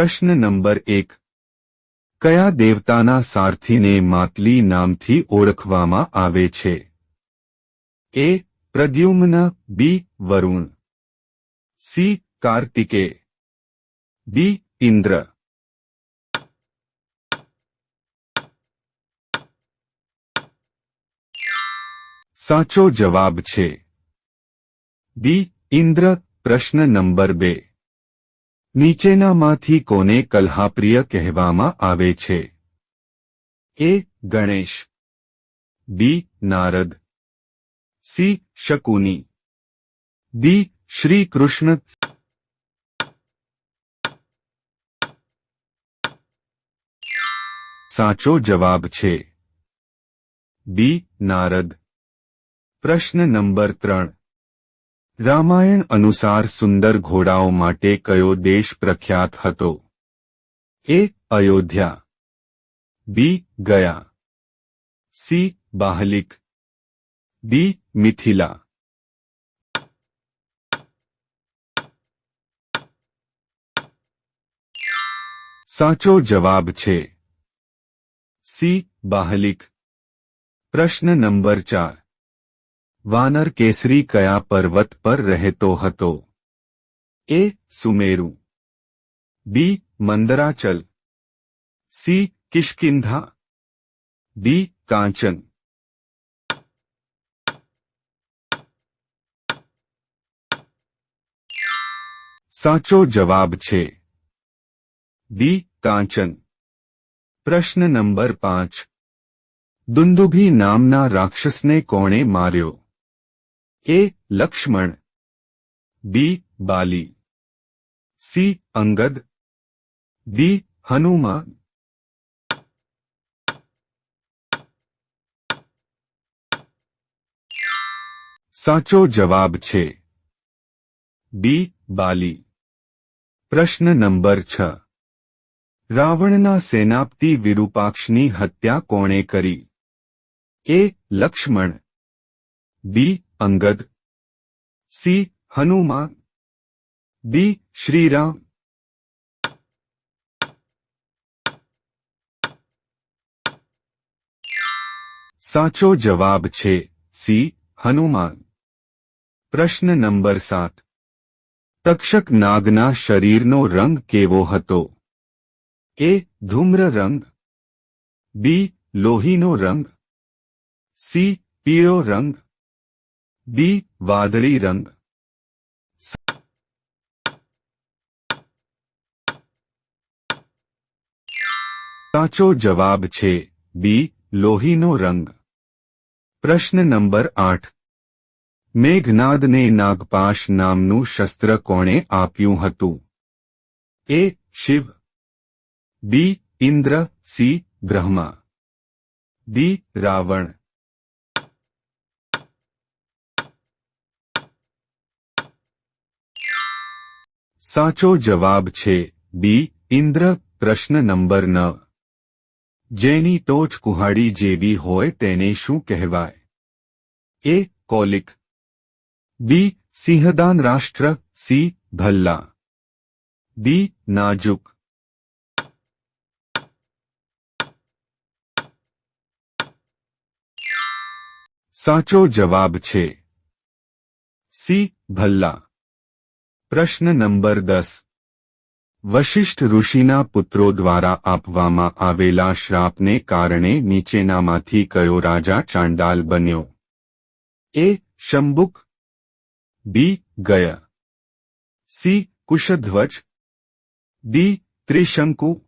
પ્રશ્ન નંબર એક. કયા દેવતાના સારથીને માતલી નામથી ઓળખવામાં આવે છે? A, Pradyumna, B, Varun. C, Kartikeya. D, Indra. સાચો જવાબ છે. દી ઇન્દ્ર, પ્રશ્ન નંબર બે. નીચેનામાંથી કોને કલ્હાપ્રિય કહેવામાં આવે છે? A, Ganesh. B, Narad. C, Shakuni. D Shri Krishna સાચો જવાબ છે. બી, નારદ. પ્રશ્ન નંબર ત્રણ. રામાયણ અનુસાર સુંદર ઘોડાઓ માટે કયો દેશ પ્રખ્યાત હતો? A, Ayodhya. B, Gaya. C, Bahlik. D, Mithila. સાચો જવાબ છે. સી, બાહલિક. પ્રશ્ન નંબર ચાર. વાનર કેસરી કયા પર્વત પર રહેતો હતો? A, Sumeru. B, Mandarachal. C, Kishkindha. D, Kanchan. સાચો જવાબ છે. દી કાંચન. પ્રશ્ન નંબર પાંચ. દુંદુભી નામના રાક્ષસને કોણે માર્યો? A Lakshman. B, Bali. C, Angad. D Hanuman. સાચો જવાબ છે. બી, બાલી. પ્રશ્ન નંબર છ. રાવણના સેનાપતિ વિરૂપાક્ષની હત્યા કોણે કરી? A, Lakshman. B Angad. C. Hanuman. D. Shriram. સાચો જવાબ છે સી. હનુમાન. પ્રશ્ન નંબર સાત. તક્ષક નાગના શરીરનો રંગ કેવો હતો? એ. ધૂમ્ર રંગ. બી. લોહીનો રંગ. સી. પીળો રંગ. ડી વાદળી રંગ સાચો જવાબ છે બી લોહીનો રંગ પ્રશ્ન નંબર આઠ મેઘનાદને નાગપાશ નામનું શસ્ત્ર કોણે આપ્યું હતું A Shiv B Indra C Brahma D Ravan સાચો જવાબ છે બી ઇન્દ્ર પ્રશ્ન નંબર નવ જેની ટોચ કુહાડી જેવી હોય તેને શું કહેવાય એ કોલિક બી સિંહદાન રાષ્ટ્ર સી ભલ્લા દી નાજુક સાચો જવાબ છે સી ભલ્લા પ્રશ્ન નંબર દસ. વશિષ્ઠ ઋષિના પુત્રો દ્વારા આપવામાં આવેલા શ્રાપને કારણે નીચેનામાંથી કયો રાજા ચાંડાલ બન્યો? A Shambuk B, Gaya. C, Kushadhwaj. D Trishanku.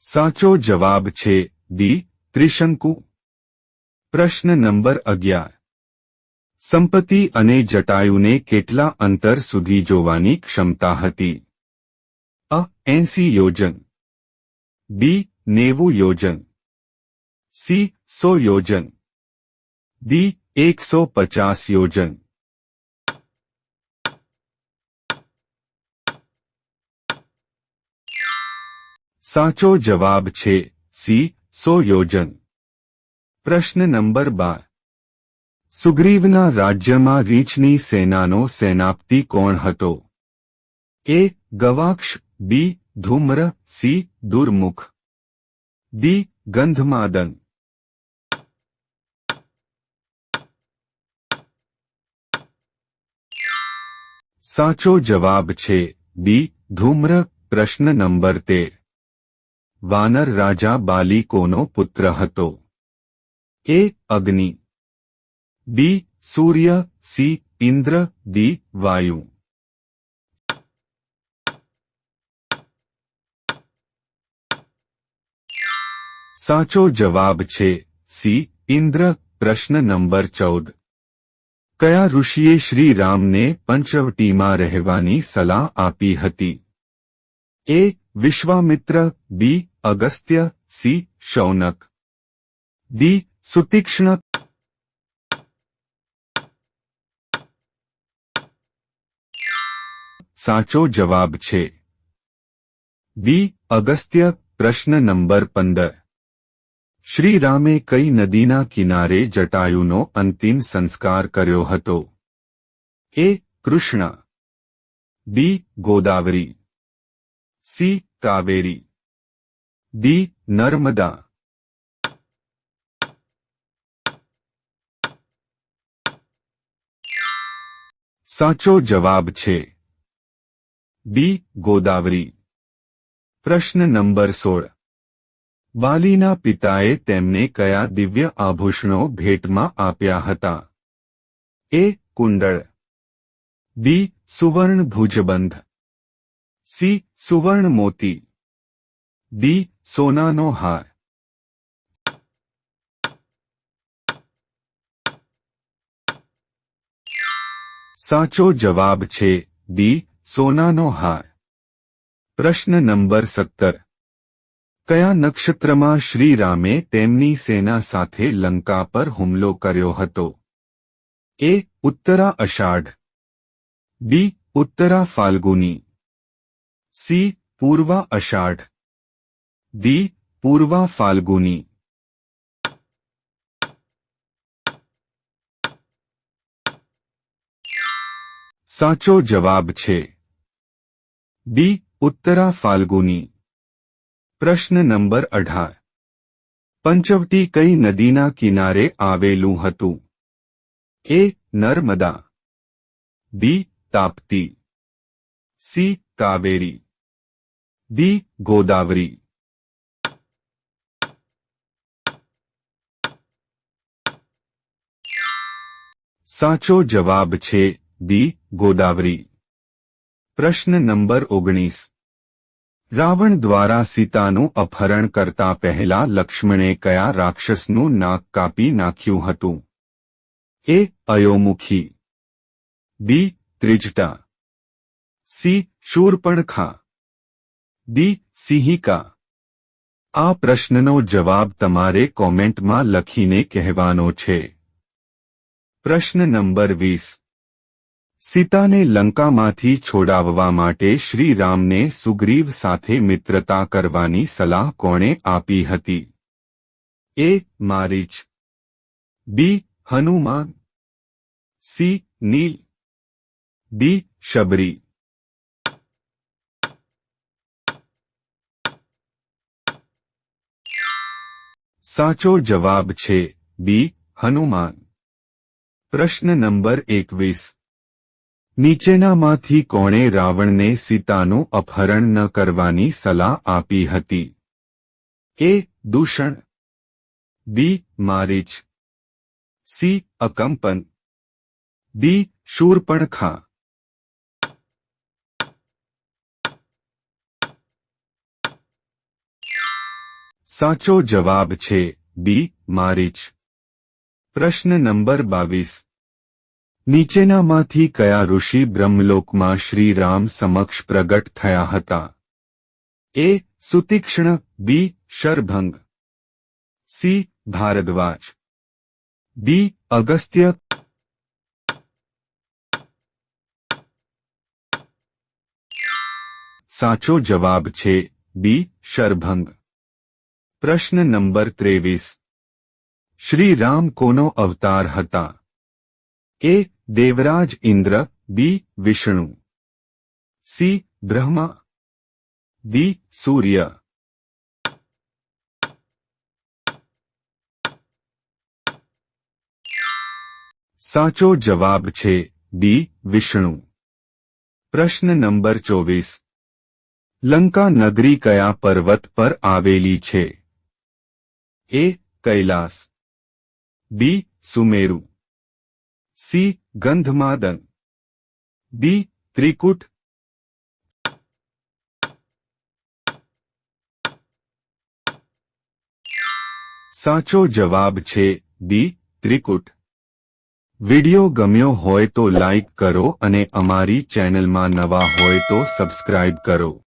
સાચો જવાબ છે દી ત્રિશંકુ. પ્રશ્ન નંબર અગિયાર. સંપત્તિ અને જટાયુને કેટલા અંતર સુધી જોવાની ક્ષમતા હતી? અ, એસી યોજન. બી, નેવું યોજન. સી, સો યોજન. દી એકસો પચાસ યોજન. સાચો જવાબ છે સી, સો યોજન. પ્રશ્ન નંબર બાર. સુગ્રીવના રાજ્યમાં રીંછની સેનાનો સેનાપતિ કોણ હતો? A, Gavaksh, B, Dhumra, C, Durmukh. D Gandhamadan. સાચો જવાબ છે બી, ધૂમ્ર, પ્રશ્ન નંબર તેર. વાનર રાજા બાલી કોનો પુત્ર હતો. એ અગ્નિ. બી, સૂર્ય, સી, ઇન્દ્ર દી વાયુ. સાચો જવાબ છે સી, ઇન્દ્ર, પ્રશ્ન નંબર ચૌદ. કયા ઋષિએ શ્રી રામને પંચવટીમાં રહેવાની સલાહ આપી હતી? A, Vishwamitra, B, Agastya, C, Shaunak. D Sutikshna. સાચો જવાબ છે. બી, અગસ્ત્ય, પ્રશ્ન નંબર પંદર. શ્રી રામે કઈ નદીના કિનારે જટાયુનો અંતિમ સંસ્કાર કર્યો હતો? A, Krishna. B, Godavari. C, Kaveri. D Narmada. સાચો જવાબ છે. બી. ગોદાવરી. પ્રશ્ન નંબર સોળ. બાલીના પિતાએ તેમને કયા દિવ્ય આભૂષણો ભેટમાં આપ્યા હતા? એ. કુંડળ. બી. સુવર્ણ ભુજબંધ. સી. સુવર્ણ મોતી. ડી. સોનાનો હાર. સાચો જવાબ છે દી સોનાનો હાર. પ્રશ્ન નંબર સત્તર. કયા નક્ષત્રમાં શ્રીરામે તેમની સેના સાથે લંકા પર હુમલો કર્યો હતો? A, Uttara Ashadha. B, Uttara Phalguni. C, Purva Ashadha. D Purva Phalguni. સાચો જવાબ છે. બી. ઉત્તરા ફાલ્ગુની. પ્રશ્ન નંબર અઢાર. પંચવટી કઈ નદીના કિનારે આવેલું હતું? A. Narmada. B. Tapti. C. Kaveri. D Godavari. સાચો જવાબ છે. દી ગોદાવરી પ્રશ્ન નંબર ઓગણીસ રાવણ દ્વારા સીતાનું અપહરણ કરતા પહેલા લક્ષ્મણે કયા રાક્ષસનું નાક કાપી નાખ્યું હતું એ અયોમુખી બી ત્રિજટા સી શૂરપણખા દી સિંહિકા આ પ્રશ્નનો જવાબ તમારે કોમેન્ટમાં લખીને કહેવાનો છે પ્રશ્ન નંબર વીસ સીતાને લંકામાંથી છોડાવવા માટે શ્રીરામને સુગ્રીવ સાથે મિત્રતા કરવાની સલાહ કોણે આપી હતી? A, Marich. B, Hanuman. C, Neel. D Shabari. સાચો જવાબ છે બી, હનુમાન. પ્રશ્ન નંબર એકવીસ. નીચેનામાંથી કોણે રાવણને સીતાનું અપહરણ ન કરવાની સલાહ આપી હતી? A, Dushan. B, Marich. C, Akampan. D Shurpanakha. સાચો જવાબ છે બી, મારીચ. પ્રશ્ન નંબર બાવીસ. નીચેનામાંથી કયા ઋષિ બ્રહ્મલોકમાં શ્રી રામ સમક્ષ પ્રગટ થયા હતા? A, Sutikshna, B, Sharabhang. C, Bharadwaj. D Agastya. સાચો જવાબ છે, બી, શરભંગ. પ્રશ્ન નંબર ત્રેવીસ. શ્રી રામ કોનો અવતાર હતા? A Devraj Indra, B. Vishnu. C. Brahma. D Surya. સાચો જવાબ છે ડી વિષ્ણુ. પ્રશ્ન નંબર ચોવીસ. લંકા નગરી કયા પર્વત પર આવેલી છે? A. Kailash. B. Sumeru. C. Gandhamadan. D Trikut. સાચો જવાબ છે દી ત્રિકુટ. વિડિયો ગમ્યો હોય તો લાઈક કરો અને અમારી ચેનલમાં નવા હોય તો સબસ્ક્રાઇબ કરો.